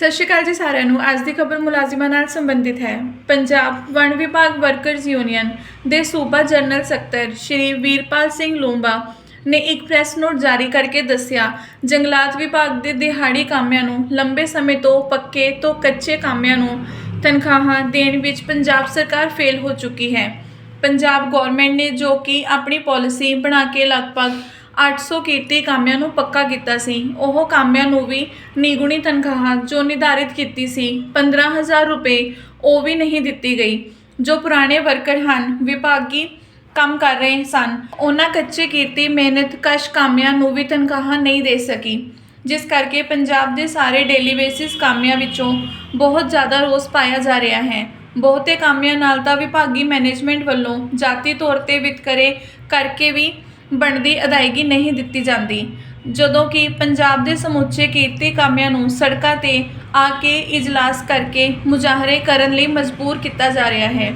ਸਤਿ ਸ਼੍ਰੀ ਅਕਾਲ ਜੀ ਸਾਰਿਆਂ ਨੂੰ। ਅੱਜ ਦੀ ਖਬਰ ਮੁਲਾਜ਼ਮਾਂ ਨਾਲ ਸੰਬੰਧਿਤ ਹੈ। ਪੰਜਾਬ ਵਣ ਵਿਭਾਗ ਵਰਕਰਜ਼ ਯੂਨੀਅਨ ਦੇ ਸੂਬਾ ਜਨਰਲ ਸਕੱਤਰ ਸ਼੍ਰੀ ਵੀਰਪਾਲ ਸਿੰਘ ਲੂੰਬਾ ਨੇ ਇੱਕ ਪ੍ਰੈਸ ਨੋਟ ਜਾਰੀ ਕਰਕੇ ਦੱਸਿਆ, ਜੰਗਲਾਤ ਵਿਭਾਗ ਦੇ ਦਿਹਾੜੀ ਕਾਮਿਆਂ ਨੂੰ ਲੰਬੇ ਸਮੇਂ ਤੋਂ ਪੱਕੇ ਤੋਂ ਕੱਚੇ ਕਾਮਿਆਂ ਨੂੰ ਤਨਖਾਹਾਂ ਦੇਣ ਵਿੱਚ ਪੰਜਾਬ ਸਰਕਾਰ ਫੇਲ ਹੋ ਚੁੱਕੀ ਹੈ। ਪੰਜਾਬ ਗਵਰਨਮੈਂਟ ਨੇ ਜੋ ਕਿ ਆਪਣੀ ਪਾਲਿਸੀ ਬਣਾ ਕੇ ਲਗਭਗ 800 ਕੀਰਤੀ ਕਾਮਿਆਂ ਨੂੰ ਪੱਕਾ ਕੀਤਾ ਸੀ। ਉਹ ਕਾਮਿਆਂ ਨੂੰ ਵੀ ਨਿਗੁਣੀ ਤਨਖਾਹ ਜੋ ਨਿਰਧਾਰਿਤ ਕੀਤੀ ਸੀ 15000 ਰੁਪਏ ਉਹ ਵੀ ਨਹੀਂ ਦਿੱਤੀ ਗਈ। ਜੋ ਪੁਰਾਣੇ ਵਰਕਰ ਹਨ, ਵਿਭਾਗੀ ਕੰਮ ਕਰ ਰਹੇ ਸਨ। ਉਹਨਾਂ ਕੱਚੇ ਕੀਰਤੀ ਮਿਹਨਤ ਕਸ਼ ਕਾਮਿਆਂ ਨੂੰ ਵੀ ਤਨਖਾਹਾਂ ਨਹੀਂ ਦੇ ਸਕੀ। ਜਿਸ ਕਰਕੇ ਪੰਜਾਬ ਦੇ ਸਾਰੇ ਡੇਲੀ ਬੇਸਿਸ ਕਾਮਿਆਂ ਵਿੱਚੋਂ ਬਹੁਤ ਜ਼ਿਆਦਾ ਰੋਸ ਪਾਇਆ ਜਾ ਰਿਹਾ ਹੈ। ਬਹੁਤੇ ਕਾਮਿਆਂ ਨਾਲ ਤਾਂ ਵਿਭਾਗੀ ਮੈਨੇਜਮੈਂਟ ਵੱਲੋਂ ਜਾਤੀ ਤੌਰ ਤੇ ਵਿਤਕਰੇ ਕਰਕੇ ਵੀ ਬਣਦੀ ਅਦਾਇਗੀ ਨਹੀਂ ਦਿੱਤੀ ਜਾਂਦੀ। ਜਦੋਂ ਕਿ ਪੰਜਾਬ ਦੇ ਸਮੁੱਚੇ ਕੀਰਤੀ ਕਾਮਿਆਂ ਨੂੰ ਸੜਕਾਂ ਤੇ ਆ ਕੇ ਇਜਲਾਸ ਕਰਕੇ ਮੁਜ਼ਾਹਰੇ ਕਰਨ ਲਈ ਮਜਬੂਰ ਕੀਤਾ ਜਾ ਰਿਹਾ ਹੈ।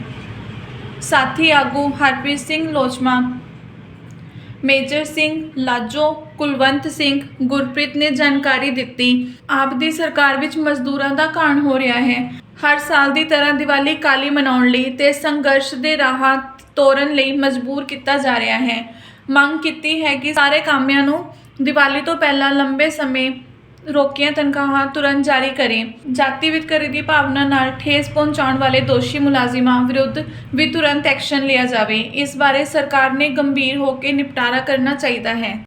ਸਾਥੀ ਆਗੂ ਹਰਪ੍ਰੀਤ ਸਿੰਘ ਲੋਚਮਾ, ਮੇਜਰ ਸਿੰਘ ਲਾਜੋ, ਕੁਲਵੰਤ ਸਿੰਘ, ਗੁਰਪ੍ਰੀਤ ਨੇ ਜਾਣਕਾਰੀ ਦਿੱਤੀ। ਆਪ ਦੀ ਸਰਕਾਰ ਵਿੱਚ ਮਜ਼ਦੂਰਾਂ ਦਾ ਘਾਣ ਹੋ ਰਿਹਾ ਹੈ। ਹਰ ਸਾਲ ਦੀ ਤਰ੍ਹਾਂ ਦੀਵਾਲੀ ਕਾਲੀ ਮਨਾਉਣ ਲਈ ਤੇ ਸੰਘਰਸ਼ ਦੇ ਰਾਹਾਂ ਤੋਰਨ ਲਈ ਮਜਬੂਰ ਕੀਤਾ ਜਾ ਰਿਹਾ ਹੈ। ਮੰਗ ਕੀਤੀ ਹੈ ਕਿ ਸਾਰੇ ਕਾਮਿਆਂ ਨੂੰ ਦੀਵਾਲੀ ਤੋਂ ਪਹਿਲਾਂ ਲੰਬੇ ਸਮੇਂ ਰੋਕੀਆਂ ਤਨਖਾਹਾਂ ਤੁਰੰਤ ਜਾਰੀ ਕਰੇ। ਜਾਤੀ ਵਿਤਕਰੇ ਦੀ ਭਾਵਨਾ ਨਾਲ ਠੇਸ ਪਹੁੰਚਾਉਣ ਵਾਲੇ ਦੋਸ਼ੀ ਮੁਲਾਜ਼ਮਾਂ ਵਿਰੁੱਧ ਵੀ ਤੁਰੰਤ ਐਕਸ਼ਨ ਲਿਆ ਜਾਵੇ। ਇਸ ਬਾਰੇ ਸਰਕਾਰ ਨੇ ਗੰਭੀਰ ਹੋ ਕੇ ਨਿਪਟਾਰਾ ਕਰਨਾ ਚਾਹੀਦਾ ਹੈ।